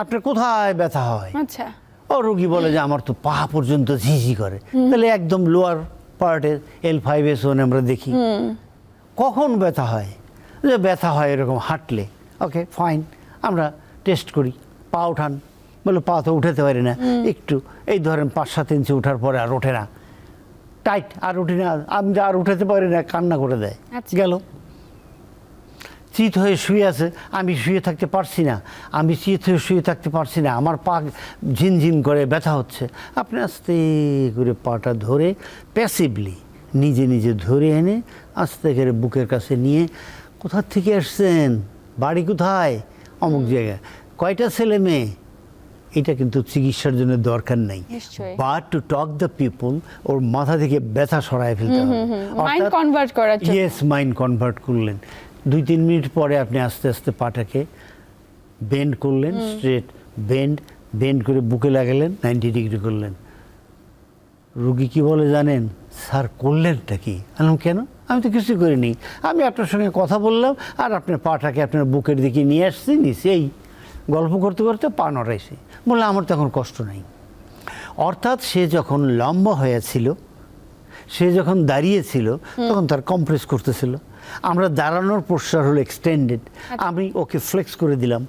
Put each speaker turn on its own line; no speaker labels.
আপনার কোথায় ব্যথা হয়?
আচ্ছা।
ও রোগী বলে যে আমার তো পা পর্যন্ত ঝিঝি করে। তাহলে একদম লোয়ার পার্টের এল ফাইভ এস ওয়ান আমরা দেখি। কখন ব্যথা হয়? যে ব্যথা হয় এরকম হাঁটলে। ওকে ফাইন আমরা টেস্ট করি। পা ওঠান বলে পা তো উঠাতে পারি না। একটু এই ধরেন পাঁচ সাত ইঞ্চি ওঠার পরে আর ওঠে না। টাইট আর উঠি না। আমি আর উঠাতে পারি না কান্না করে দেয়।
আচ্ছা।
গেল। চিত হয়ে শুয়ে আছে আমি শুয়ে থাকতে পারছি না আমি চিত হয়ে শুয়ে থাকতে পারছি না আমার পা ঝিনঝিন করে ব্যথা হচ্ছে। আপনি আস্তে করে পাটা ধরে প্যাসিভলি নিজে নিজে ধরে এনে আস্তে করে বুকের কাছে নিয়ে কোথার থেকে আসছেন? বাড়ি কোথায়? অমুক জায়গায়। কয়টা ছেলে মেয়ে? এটা কিন্তু চিকিৎসার জন্য দরকার নাই। But to talk the people ওর মাথা থেকে ব্যথা সরায় ফেলতে হবে।
মাইন্ড কনভার্ট করার
ইয়েস মাইন্ড কনভার্ট করলেন। দুই তিন মিনিট পরে আপনি আস্তে আস্তে পাটাকে বেন্ড করলেন স্ট্রেট বেন্ড বেন্ড করে বুকে লাগালেন নাইনটি ডিগ্রি করলেন। রুগী কি বলে জানেন? স্যার করলেনটা কি? আমি কেন? আমি তো কিছু করিনি। আমি আপনার সঙ্গে কথা বললাম আর আপনার পাটাকে আপনার বুকের দিকে নিয়ে আসছি নিচে এই গল্প করতে করতে পা নড়াইছে। বললে আমার তখন কষ্ট নাই। অর্থাৎ সে যখন লম্বা হয়েছিল সে যখন দাঁড়িয়েছিল তখন তার কম্প্রেস করতেছিল। আমরা দাঁড়ানোর পোস্টার হলো এক্সটেন্ডেড আমি ওকে ফ্লেক্স করে দিলাম।